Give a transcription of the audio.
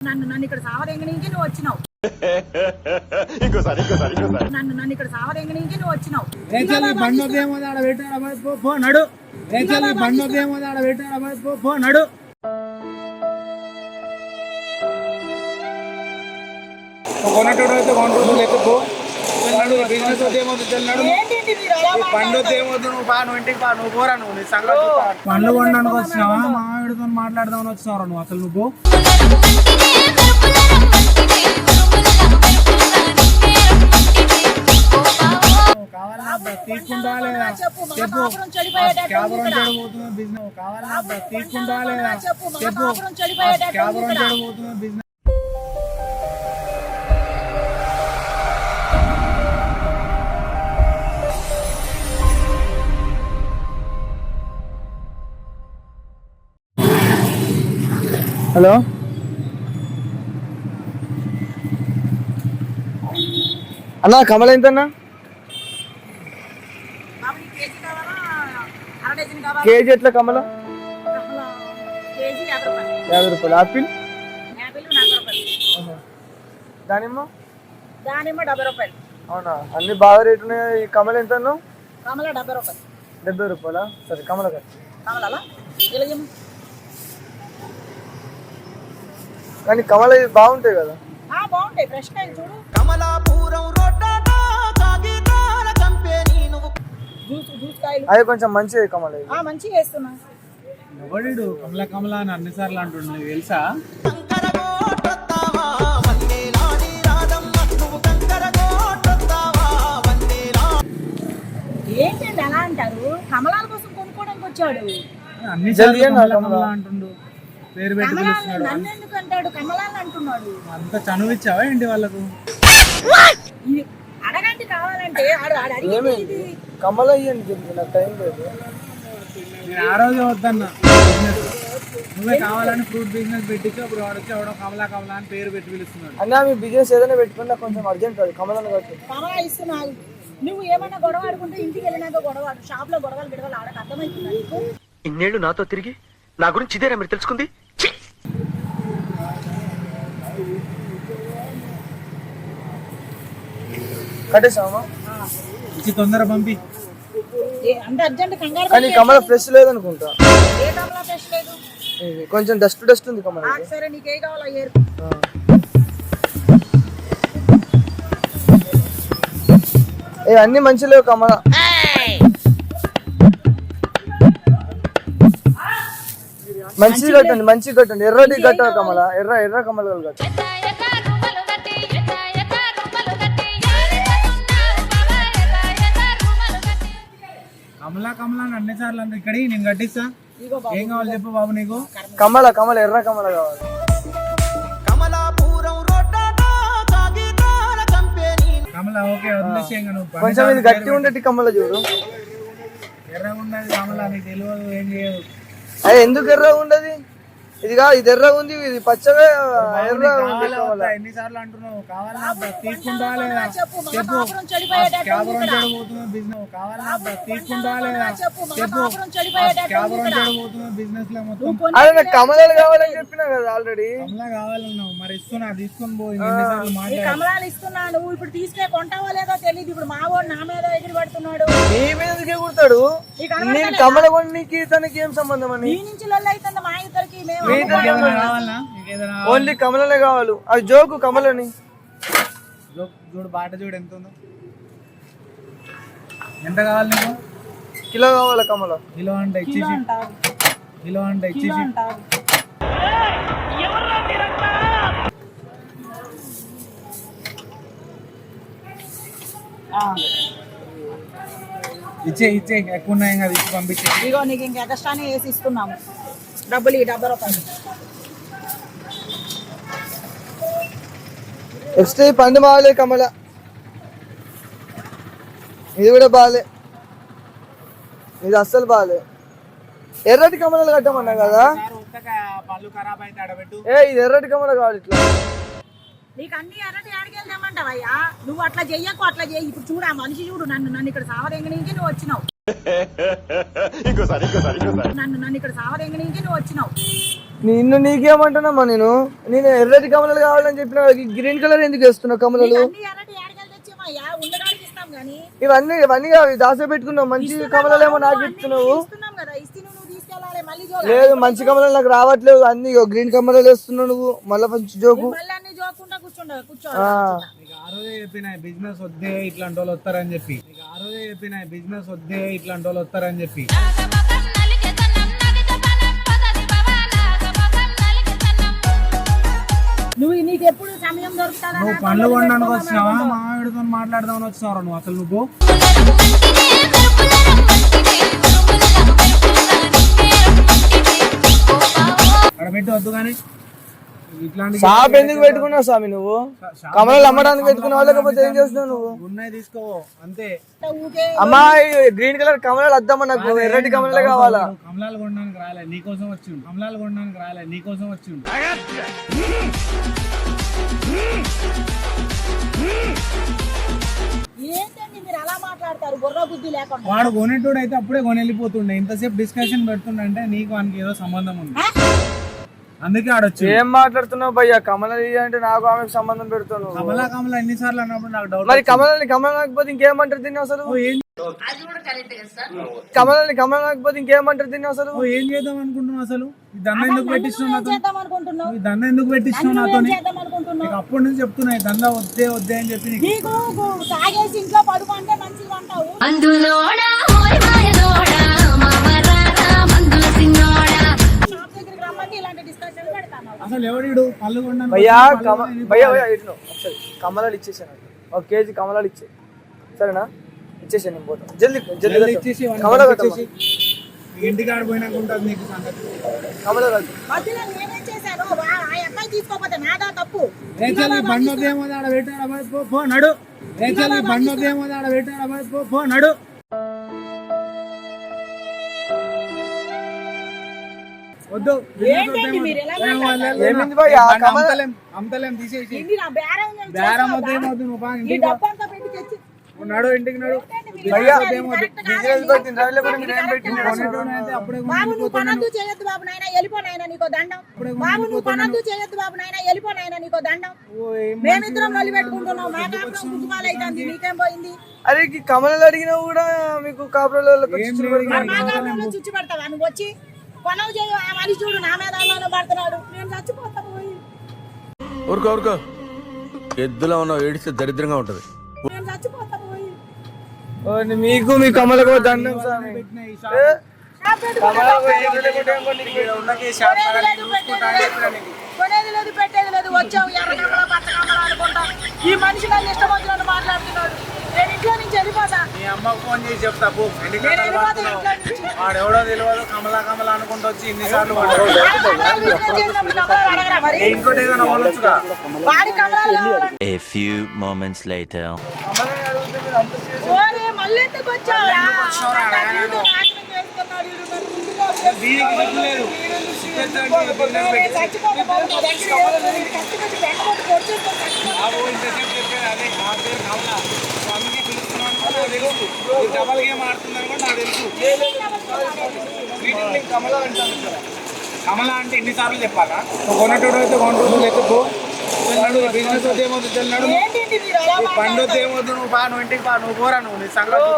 నన్ను నన్ను ఇక్కడ సావదెంగనీకి నువ్వు వచ్చినావు. ఇంకోసారి ఇంకోసారి ఇంకోసారి. నన్ను నన్ను ఇక్కడ సావదెంగనీకి నువ్వు వచ్చినావు. రేచల్ ఈ బండి వద్దేమో ఆడ పెట్టాడ పోయి పో పో నడు. రేచల్ ఈ బండి వద్దేమో ఆడ పెట్టాడ పోయి పో పో నడు. కొనేటోడు అయితే కొంటూ లేకపోతే పో. చల్ నడు బిజినెస్ వద్దేమో చల్ నడు. ఏంటి మీరు అలా ఈ పండు వద్దేమో నువ్వు పా నువ్వు ఇంటికి పా నువ్వు పోరా నువ్వు నీ సంగతి కొనడానికి వచ్చినావా? మామిడితో మాట్లాడదామని వచ్చినావు నువ్వు అసలు నువ్వు. తీసుకుంటా లేదా? చెప్పు క్యాబరం. చెడబోతున్న బిజినెస్ కావాలన్నా తీసుకుంటా లేదా? చెప్పు క్యాబరం. చెడబోతున్న బిజినెస్ హలో? అన్న కమల ఎంతన్నా? కేజీ ఎట్లా కమల? యాభై రూపాయలు. ఆపిల్? దానిమ్మ? దానిమ్మ డెబ్బై రూపాయలు. అవునా? అన్ని బాగా రేటు ఉన్నాయి? కమల ఎంత కమల డెబ్బై రూపాయలు. డెబ్బై రూపాయలా? సరే కమల కదా కమలాలా ఇలాగేమో కానీ కమల బాగుంటాయి కదా. ఆ, బాగుంటాయి. ఫ్రెష్ కాయలు చూడు. జ్యూస్ జ్యూస్ కాయలు. అవి కొంచెం మంచివి కమల మంచిగా వేస్తున్నా. ఎవడు కమల కమల అని అన్నిసార్లు అంటుండు. తెలుసా? ఏంటండి అలా అంటారు? కమలాల కోసం కొనుక్కోవడానికి వచ్చాడు. అన్ని అంటుండు. పేరు పెట్టి పిలుస్తున్నాడు. అంత చనువు ఇచ్చావా ఏంటి వాళ్ళకు? అడగండి కావాలంటే. కమల చెప్పి నాకు టైం లేదు. నేను ఆ రోజే వద్దన్నా. నువ్వే కావాలని ఫ్రూట్ బిజినెస్ పెట్టించి అప్పుడు వాడు వచ్చి ఎవడో కమలా కమలా అని పేరు పెట్టి పిలుస్తున్నాడు. అన్న మీ బిజినెస్ ఏదైనా పెట్టుకున్నా కొంచెం అర్జెంట్ అది కమలను కట్టు. కమలా ఇస్తున్నావు నువ్వు ఏమైనా గొడవ ఆడుకుంటే ఇంటికి వెళ్ళినాక గొడవ షాప్లో గొడవలు గిడవలు ఆడక అర్థమవుతుందా నీకు? ఇన్నేళ్ళు నాతో తిరిగి నా గురించి ఇదేనా మీరు తెలుసుకుంది? కట్టేసామా తొందర పంపి. ఏ అంత అర్జెంట్ కంగారు కానీ కమల ఫ్రెష్ లేదనుకుంటా. కమలా కొంచెం డస్ట్ డస్ట్ ఉంది కమల. సరే నీకే కావాలా. ఏ అన్ని మంచి లేవు కమల. మంచిది కట్టండి మంచిది కట్టండి. ఎర్రటి కట్ట కమల. ఎర్ర ఎర్ర కమలలు కట్ట. కమలా కమలా అని అన్నిసార్లు అంటే ఇక్కడ నేను కట్టిస్తా. ఏం కావాలి చెప్పు బాబు నీకు? కమల కమల ఎర్ర కమల కావాలి. కమలా ఓకే నువ్వు. కొంచెం ఇది గట్టి ఉండేటి కమల చూడు. ఎర్రగా ఉన్నది కమలా నీకు తెలియదు ఏం చేయదు. అది ఎందుకు ఎర్రగా ఉండదు? ఇదిగా ఇది ఎర్రగా ఉంది ఇది పచ్చగా ఎర్ర ఉంది కావాలా కమల వద్దా? ఎన్నిసార్లు అంటున్నావు? కావాలా వద్దా? తీసుకుంటా లేదా? చెప్పు మా చెప్పు కాపురం చెడిపోయేటట్టు ఉంది క్యాబరం ఇక్కడ. చెడబోతున్న బిజినెస్ కావాలా వద్దా? తీసుకుంటా లేదా? చెప్పు మా చెప్పు. కాపురం చెడిపోయేటట్టు ఉంది క్యాబరం ఇక్కడ. చెడబోతున్న బిజినెస్లో మొత్తం నువ్వు కొన్ని అదే నాకు కమలాలు కావాలని చెప్పినా కదా ఆల్రెడీ కమలా కావాలన్నావు. మరి ఇస్తున్నా తీసుకొని పోయి కమలాలు ఇస్తున్నా నువ్వు ఇప్పుడు తీసుకే కొంటావో లేదో తెలియదు ఇప్పుడు మా వాడు నా మీద ఎగిరి పడుతున్నాడు. నీ మీదకే కుడతాడు నేను కమల కొనికి తనకి ఏం సంబంధం అని? నీ నుంచి లొల్లి అవుతుంది మా ఇద్దరికి. ఓన్లీ కమలనే కావాలి. అది జోకు కమలని. చూడు బాట చూడు ఎంత ఉందో. ఎంత కావాలి నీకు? కిలో కావాలి కమల? కిలో అంటే ఇచ్చేసి కిలో అంటే ఇచ్చేసి ఇచ్చే. ఇచ్చే ఎక్కువ ఉన్నాయి కదా ఇచ్చి పంపించే. ఇదిగో నీకు ఇంక ఎక్స్ట్రానే వేసి ఇస్తున్నాము. డబ్బులు ఈ డెబ్బై రూపాయలు నెక్స్ట్ ఈ పండు బాగాలే కమల ఇది కూడా బాగాలే ఇది అస్సలు బాగాలే ఎర్రటి కమలలు కట్టమన్నా కదా ఏ ఇది ఎర్రటి కమల కావాలి ఇట్లా నీకు అన్ని ఎర్రటి ఆడికెళ్దామంటావయ్యా నువ్వు అట్లా చెయ్యకు అట్లా చెయ్యి ఇప్పుడు చూడ మనిషి చూడు నన్ను నన్ను ఇక్కడ సావదెంగనీకి నువ్వు వచ్చినావు ఇంకోసారి ఇంకోసారి ఇంకోసారి. నన్ను నన్ను ఇక్కడ సావదెంగనీకి నువ్వు వచ్చినావు. నిన్ను నీకేమంటున్నామా నేను? నేను ఎర్రటి కమలాలు కావాలని చెప్పిన గ్రీన్ కలర్ ఎందుకు వేస్తున్నావు కమలాలు? అన్ని ఎర్రటి ఆడగలు తెచ్చామయ్యా ఉండడానికి ఇస్తాం గానీ. ఇవన్నీ ఇవన్నీ కాదు దాసే పెట్టుకున్నావు. మంచి కమలాలు ఏమో నాకు చెప్తున్నావు ఇస్తున్నాం కదా ఇస్తే నువ్వు తీసుకెళ్ళాలి మళ్ళీ జోకు లేదు మంచి కమలాలు నాకు రావట్లేదు. అన్ని గ్రీన్ కమలాలు వేస్తున్నావు నువ్వు. మళ్ళీ మంచి జోకు. మళ్ళీ అన్ని జోకుండా కూర్చుండ ఆ, కూర్చోవాలి. నీకు ఆ రోజే చెప్పిన బిజినెస్ వద్దే ఇట్లాంటి వాళ్ళు వస్తారని చెప్పి. రోజే చెప్పిన బిజినెస్ వద్దే ఇట్లాంటి వాళ్ళు వస్తారని చెప్పి. నువ్వు నీకు ఎప్పుడు సమయం నువ్వు పనులు కొనడానికి వచ్చినావా? మామిడితో మాట్లాడదామని వచ్చినావు నువ్వు? అసలు నువ్వు అక్కడ పెట్టి వద్దు కానీ. షాప్ ఎందుకు పెట్టుకున్నావు స్వామి నువ్వు? కమలాలు అమ్మడానికి పెట్టుకున్నావా? లేకపోతే ఏం చేస్తున్నావు నువ్వు? ఉన్నాయి తీసుకో అంతే. ఊకే అమ్మాయి గ్రీన్ కలర్ కమలాలు వద్దామా నాకు. ఎర్రటి కమలాలే కావాలా? కమలాలు కొనడానికి రాలే నీకోసం వచ్చిండు. కమలాలు కొనడానికి రాలే నీకోసం వచ్చిండు. ఏంటండి మీరు అలా మాట్లాడతారు? బుర్ర బుద్ధి లేకుండా. వాడు కొనేటోడు అయితే అప్పుడే కొని వెళ్ళిపోతుండే ఇంతసేపు డిస్కషన్ పెడుతుండే నీకు వానికి ఏదో సంబంధం ఉంది. అందుకే ఆడొచ్చు ఏం మాట్లాడుతున్నావు భయ్యా? ఇయ్య అంటే నాకు ఆమెకు సంబంధం పెడుతున్నావు. కమలా కమలా ఎన్నిసార్లు అన్నప్పుడు నాకు డౌట్ మరి కమలాన్ని కమలం కాకపోతే ఇంకేమంటారు దీన్ని అసలు? ఏం కమలాన్ని కమలం కాకపోతే ఇంకేమంటారు దీన్ని అసలు? ఏం చేద్దాం అనుకుంటున్నావు అసలు? ఈ దండ ఎందుకు పెట్టిస్తున్నావు నాతో ఈ దండ ఎందుకు పెట్టిస్తున్నావు నాతోని? చేద్దాం అనుకుంటున్నావు? నీకు అప్పటి నుంచి చెప్తున్నా ఈ దండ వద్దే వద్దే అని చెప్పి నీకు నీకు గు- తాగేసి ఇంట్లో పడుకో అంటే మంచిగా అంటావు అసలు ఎవడు పళ్ళు కొనడానికి భయ్యా కమ భయ్యా భయ్యా ఒకసారి కమలాలు ఇచ్చేసాను. ఒక కేజీ కమలాలు ఇచ్చే. సరేనా? ఇచ్చేసాను నేను పోతాను జల్దీ జల్దీ. ఇచ్చేసి వాడిని కమలా పంపించేసి ఈ ఇంటికి ఆడిపోయినాక ఉంటుంది నీకు సంగతి. కమలా కట్టు. మధ్యలో నేనేం చేశాను? వా- ఆ అబ్బాయి తీసుకోకపోతే నాదా తప్పు? రేచల్ ఈ బండి వద్దేమో ఆడ పెట్టాడ? పో, పో నడు. రేచల్ బండి వద్దేమో ఆడ పెట్టాడ? పో నడు. కొనేటోడు అయితే అప్పుడే కొని బాబు నువ్వు. పనద్దు చేయొద్దు బాబు నాయన వెళ్ళిపో నాయన నీకో దండం. బాబు నువ్వు పనద్దు చేయొద్దు బాబు నాయన వెళ్ళిపో నాయన నీకో దండం. ఓ, ఏం మేమిద్దరం నల్లి పెట్టుకుంటున్నాం. మా కాపురం కుటుంబాలు అవుతుంది నీకేం పోయింది? అరే కమలాలు అడిగినా కూడా మీకు కాపురంలో చుచ్చు పెడతావా? నువ్వు వచ్చి కొనవు చేయ ఆ మనిషి చూడు నా మీద అన్నాను పడుతున్నాడు. నేను చచ్చిపోతా పోయి. ఊరుకో ఊరుకో. ఎద్దులా ఉన్నావు ఏడిస్తే దరిద్రంగా ఉంటది. నేను చచ్చిపోతా పోయి. ఓ, మీకు మీ కమలకు దండం స్వామి. కొనేది లేదు పెట్టేది లేదు. వచ్చావు ఎర్ర కమల పచ్చ కమల అనుకుంటా ఈ మనిషి నన్ను ఇష్టం వచ్చినట్టు మాట్లాడుతున్నాడు. నేను ఇంట్లో నుంచి వెళ్ళిపోతా. మీ అమ్మకు ఫోన్ చేసి చెప్తా పో ఎన్ని నేను గంటలు వెళ్ళిపోతా పడుతున్నావు? ఇంట్లో నుంచి. వాడెవడో తెలియదు కమలా కమలా అనుకుంటూ వచ్చి ఇన్నిసార్లు వాడు అడగరా మరి? ఇంకోటి ఏదైనా వాళ్ళొచ్చుగా వాడి కమలాలు కావాలంటే A few moments later. కమలాన్ని అడిగితే మీరు అంత చేసి- ఓరే మళ్ళీ ఎందుకు వచ్చావురా నాశనం చేసుకున్నాడు వీడు నన్ను ముందుగా దీనికి సిగ్గు లేదు. నేను చచ్చిపోతా బాబు, నా దగ్గర ఏం లేదు. కష్టపడి వెంటబడి చెప్పేది అదే పేరు కమలా సో అందుకే పిలుస్తున్నాను కూడా నాకు తెలుసు ఈ డబల్ గేమ్ ఆడుతుందని కూడా నాకు తెలుసు అంటాను ఇక్కడ. కమలా అంటే ఎన్నిసార్లు చెప్పాలా? కొనేటోడు అయితే కొన రోజులు ఎత్తుకో తెల్లాడు. బిజినెస్ వద్ద మీరు అలా పండు వద్ద ఏమొద్దు నువ్వు బా నువ్వు ఇంటికి బా నువ్వు పోరా నువ్వు నీ సంగతి.